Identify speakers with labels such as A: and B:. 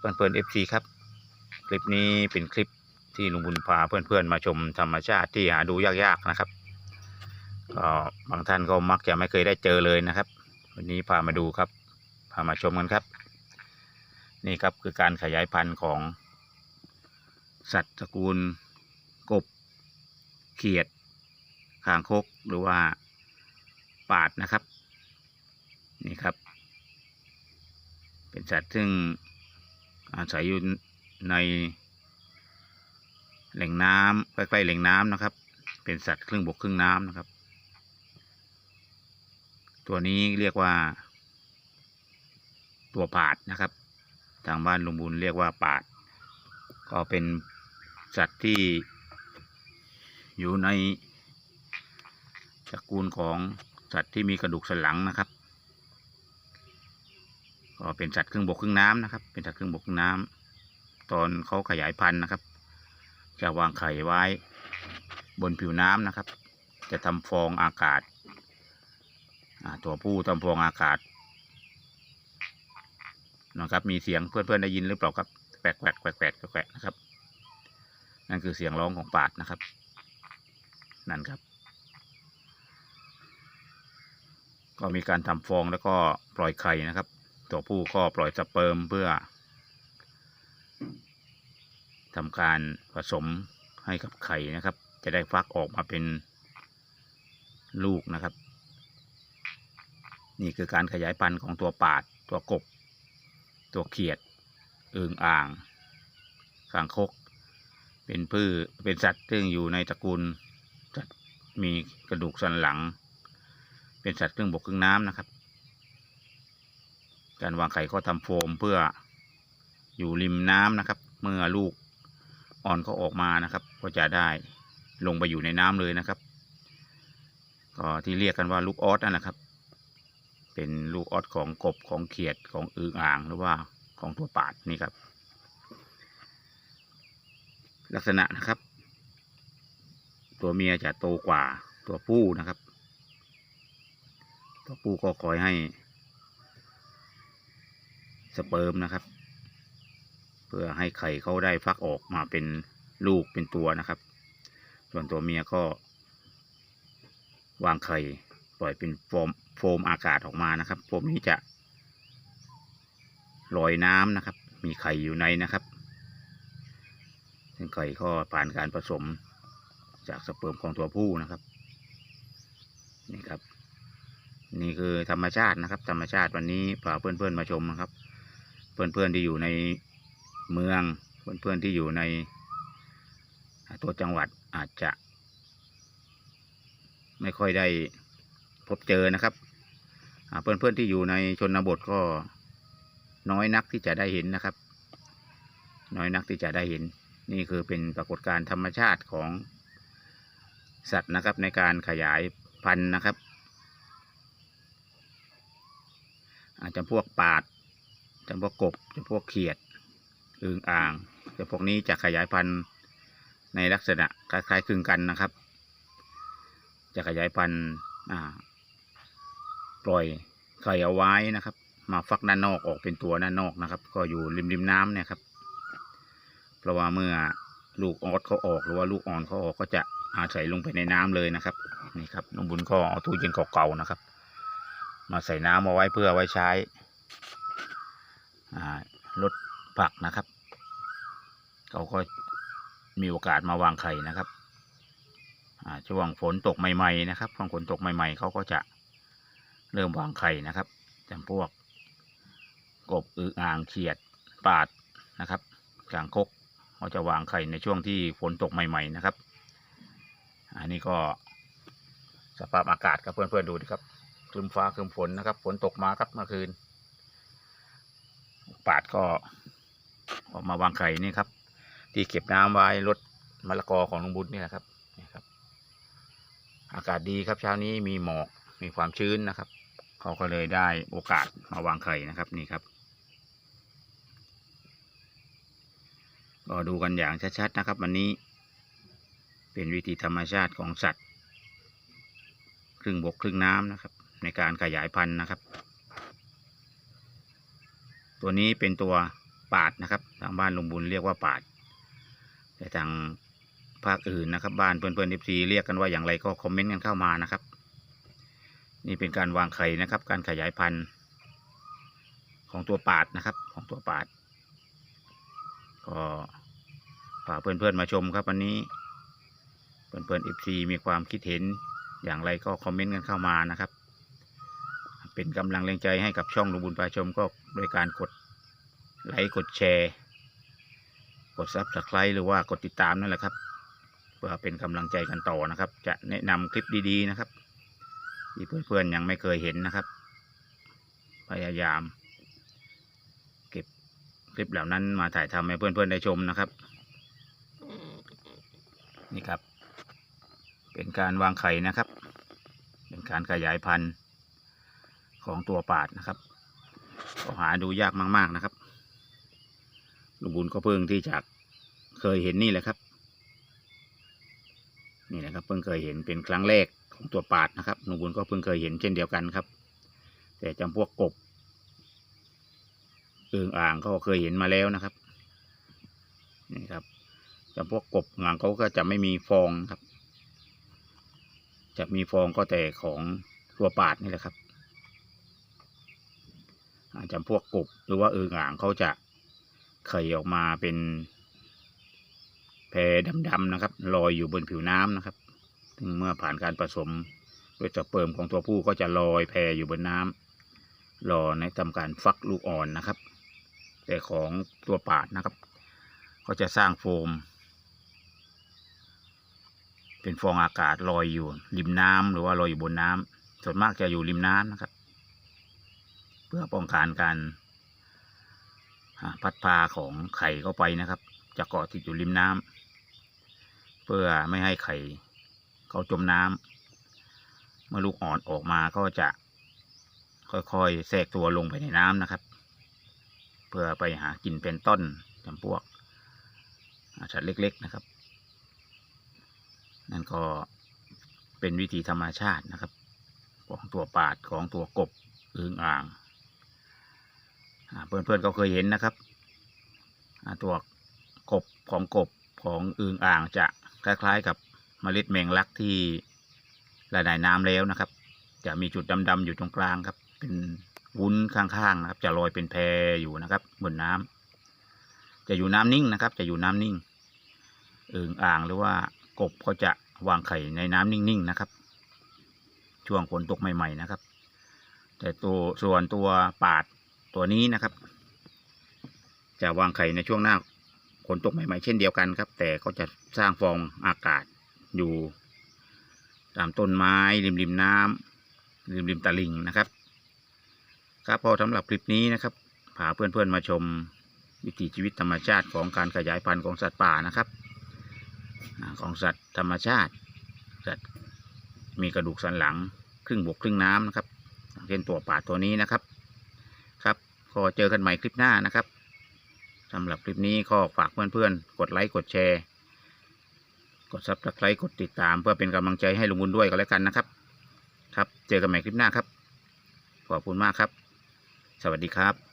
A: เพื่อนเพื่อนเอฟซีครับ คลิปนี้เป็นคลิปที่ลุงบุญพาเพื่อนเพื่อนๆมาชมธรรมชาติที่หาดูยากๆนะครับก็บางท่านก็มักจะไม่เคยได้เจอเลยนะครับ วันนี้พามาดูครับ พามาชมกันครับ นี่ครับคือการขยายพันธุ์ของ สัตว์ตระกูล กบ เขียดคางคกหรือว่าปาดนะครับ นี่ครับ เป็นสัตว์ซึ่ง อาศัยอยู่ในแหล่งน้ำใกล้ๆแหล่งน้ำนะครับ เป็นสัตว์ครึ่งบกครึ่งน้ำนะครับ ตัวนี้เรียกว่า ตัวปาดนะครับ ทางบ้านลุงบุญเรียกว่าปาด ก็เป็นสัตว์ที่อยู่ในตระกูลของสัตว์ที่มีกระดูกสันหลังนะครับ ก็เป็นสัตว์ครึ่งบกครึ่งน้ำนะครับ เป็นสัตว์ครึ่งบกครึ่งน้ำตอนเขาขยายพันธุ์นะครับ จะวางไข่ไว้บนผิวน้ำนะครับ จะทำฟองอากาศตัวผู้ทำฟองอากาศนะครับ มีเสียงเพื่อนๆได้ยินหรือเปล่าครับแปลกแปลกแปลกแปลกแปลกนะครับ นั่นคือเสียงร้องของปาดนะครับ นั่นครับ ก็มีการทำฟองแล้วก็ปล่อยไข่นะครับ ตัวผู้ก็ปล่อยสเปิร์มเพื่อทำการผสมให้กับไข่นะครับ จะได้ฟักออกมาเป็นลูกนะครับ นี่คือการขยายพันธุ์ของตัวปาด ตัวกบ ตัวเขียดอึ่งอ่างคางคก เป็นพืชเป็นสัตว์ซึ่งอยู่ในตระกูลสัตว์มีกระดูกสันหลัง เป็นสัตว์ครึ่งบกครึ่งน้ำนะครับ การวางไข่ก็ทำโฟมเพื่ออยู่ริมน้ำนะครับ เมื่อลูกอ่อนเขาออกมานะครับ ก็จะได้ลงไปอยู่ในน้ำเลยนะครับ ก็ที่เรียกกันว่าลูกออสนั่นนะครับ เป็นลูกออสของกบของเขียดของอึ่งอ่างหรือว่าของตัวปาดนี่ครับ ลักษณะนะครับ ตัวเมียจะโตกว่าตัวผู้นะครับ ตัวผู้ก็คอยให้ สเปิร์มนะครับ เพื่อให้ไข่เขาได้ฟักออกมาเป็นลูกเป็นตัวนะครับ ส่วนตัวเมียก็ วางไข่ปล่อยเป็นโฟมโฟมอากาศออกมานะครับ โฟมนี้จะลอยน้ำนะครับ มีไข่อยู่ในนะครับ ซึ่งไข่ก็ผ่านการผสมจากสเปิร์มของตัวผู้นะครับ นี่ครับ นี่คือธรรมชาตินะครับ ธรรมชาติวันนี้พาเพื่อนๆมาชมนะครับ เพื่อนๆที่อยู่ในเมือง เพื่อนๆที่อยู่ในตัวจังหวัดอาจจะ ไม่ค่อยได้พบเจอนะครับเพื่อนๆที่อยู่ในชนบทก็น้อยนักที่จะได้เห็นนะครับ น้อยนักที่จะได้เห็น นี่คือเป็นปรากฏการณ์ธรรมชาติของสัตว์นะครับในการขยายพันธุ์นะครับ อาจจะพวกปาด จำพวกกบจำพวกเขียดอึ่งอ่างแต่พวกนี้จะขยายพันธุ์ในลักษณะคล้ายๆคลึงกันนะครับ จะขยายพันธุ์ปล่อยไข่เอาไว้นะครับ มาฟักด้านนอกออกเป็นตัวด้านนอกนะครับ ก็อยู่ริมริมน้ำเนี่ยครับเพราะว่าเมื่อลูกออสเขาออกหรือว่าลูกอ่อนเขาออกก็จะอาศัยลงไปในน้ำเลยนะครับนี่ครับน้องบุญก็เอาตู้เย็นเก่าๆนะครับ มาใส่น้ำเอาไว้เพื่อไว้ใช้ ลดผักนะครับ เขาก็มีโอกาสมาวางไข่นะครับช่วงฝนตกใหม่ๆนะครับช่วงฝนตกใหม่ ๆ เขาก็จะเริ่มวางไข่นะครับจำพวก กบอึอ่างเขียดปาดนะครับกางคกเขาจะวางไข่ในช่วงที่ฝนตกใหม่ ๆนะครับ อันนี้ก็สภาพอากาศครับเพื่อนๆดูดิครับครึมฟ้าครึมฝนนะครับ ฝนตกมาครับเมื่อคืน ปาดก็ออกมาวางไข่นี่ครับ ที่เก็บน้ำไว้รถมะละกอของลุงบุญนี่แหละครับนี่ครับ อากาศดีครับเช้านี้มีหมอกมีความชื้นนะครับ เขาก็เลยได้โอกาสมาวางไข่นะครับนี่ครับก็ดูกันอย่างชัดๆนะครับ วันนี้เป็นวิธีธรรมชาติของสัตว์ ครึ่งบกครึ่งน้ำนะครับ ในการขยายพันธุ์นะครับ ตัวนี้เป็นตัวปาดนะครับ ทางบ้านลุงบุญเรียกว่าปาด แต่ทางภาคอื่นนะครับ บ้านเพื่อนเพื่อนเอฟซีเรียกกันว่าอย่างไรก็คอมเมนต์กันเข้ามานะครับ นี่เป็นการวางไข่นะครับ การขยายพันธุ์ของตัวปาดนะครับ ของตัวปาด ก็ฝากเพื่อนๆมาชมครับวันนี้ เพื่อนๆเอฟซีมีความคิดเห็นอย่างไรก็คอมเมนต์กันเข้ามานะครับ เป็นกำลังแรงใจให้กับช่องลุงบุญปลาชมก็โดยการกดไลค์กดแชร์ กดซับสไครต์หรือว่ากดติดตามนั่นแหละครับ เพื่อเป็นกำลังใจกันต่อนะครับ จะแนะนำคลิปดีๆนะครับ ที่เพื่อนๆยังไม่เคยเห็นนะครับ พยายาม เก็บคลิปเหล่านั้นมาถ่ายทำให้เพื่อนๆได้ชมนะครับ นี่ครับ เป็นการวางไข่นะครับ เป็นการขยายพันธุ์ ของตัวปาดนะครับก็หาดูยากมาก ๆนะครับลุงบุญก็เพิ่งที่จะเคยเห็นนี่แหละครับ นี่นะครับ เพิ่งเคยเห็นเป็นครั้งแรกของตัวปาดนะครับลุงบุญก็เพิ่งเคยเห็นเช่นเดียวกันครับ แต่จำพวกกบเอืองอ่างก็เคยเห็นมาแล้วนะครับ นี่ครับจำพวกกบงางเขาก็จะไม่มีฟองครับ จะมีฟองก็แต่ของตัวปาดนี่แหละครับ จจะพวกกบหรือว่าเอืองอ่างเขาจะไข่ออกมาเป็นแพรดำๆนะครับลอยอยู่บนผิวน้ำนะครับซึ่งเมื่อผ่านการผสมด้วยสเปิร์มของตัวผู้ก็จะลอยแพรอยู่บนน้ำรอในทำการฟักลูกอ่อนนะครับ แต่ของตัวปาดนะครับ ก็จะสร้างโฟม เป็นฟองอากาศลอยอยู่ริมน้ำหรือว่าลอยอยู่บนน้ำส่วนมากจะอยู่ริมน้ำนะครับ เพื่อป้องกันการพัดพาของไข่เข้าไปนะครับ จะเกาะติดอยู่ริมน้ำเพื่อไม่ให้ไข่เขาจมน้ำเมื่อลูกอ่อนออกมาก็จะค่อยๆแทรกตัวลงไปในน้ำนะครับ เพื่อไปหากินเป็นต้นจำพวกอ่าสัตว์เล็ก ๆนะครับ นั่นก็เป็นวิธีธรรมชาตินะครับ ของตัวปาดของตัวกบอึงอ่าง เพื่อนๆก็เคยเห็นนะครับตัวกบของกบของอึงอ่างจะคล้ายๆกับเมล็ดแมงลักที่ละลายน้ำแล้วนะครับ จะมีจุดดำๆอยู่ตรงกลางครับ เป็นวุ้นข้างๆนะครับ จะลอยเป็นแพอยู่นะครับ บนน้ำจะอยู่น้ำนิ่งนะครับ จะอยู่น้ำนิ่งอึงอ่างหรือว่ากบก็จะวางไข่ในน้ำนิ่งๆนะครับ ช่วงฝนตกใหม่ ๆนะครับ แต่ตัวส่วนตัวปาด ตัวนี้นะครับ จะวางไข่ในช่วงหน้าฝนตกใหม่ๆเช่นเดียวกันครับ แต่ก็จะสร้างฟองอากาศอยู่ตามต้นไม้ริมริมน้ำริมริมตลิ่งนะครับ ครับพอสำหรับคลิปนี้นะครับพาเพื่อนๆมาชมวิถีชีวิตธรรมชาติของการขยายพันธุ์ของสัตว์ป่านะครับ ของสัตว์ธรรมชาติ สัตว์มีกระดูกสันหลังครึ่งบกครึ่งน้ำนะครับเช่นตัวป่าตัวนี้นะครับ ก็เจอกันใหม่คลิปหน้านะครับสำหรับคลิปนี้ก็ฝากเพื่อนๆ กดไลค์กดแชร์ กดซับสไครต์กดติดตาม เพื่อเป็นกำลังใจให้ลุงบุญด้วยก็แล้วกันนะครับ ครับ เจอกันใหม่คลิปหน้าครับ ขอบคุณมากครับ สวัสดีครับ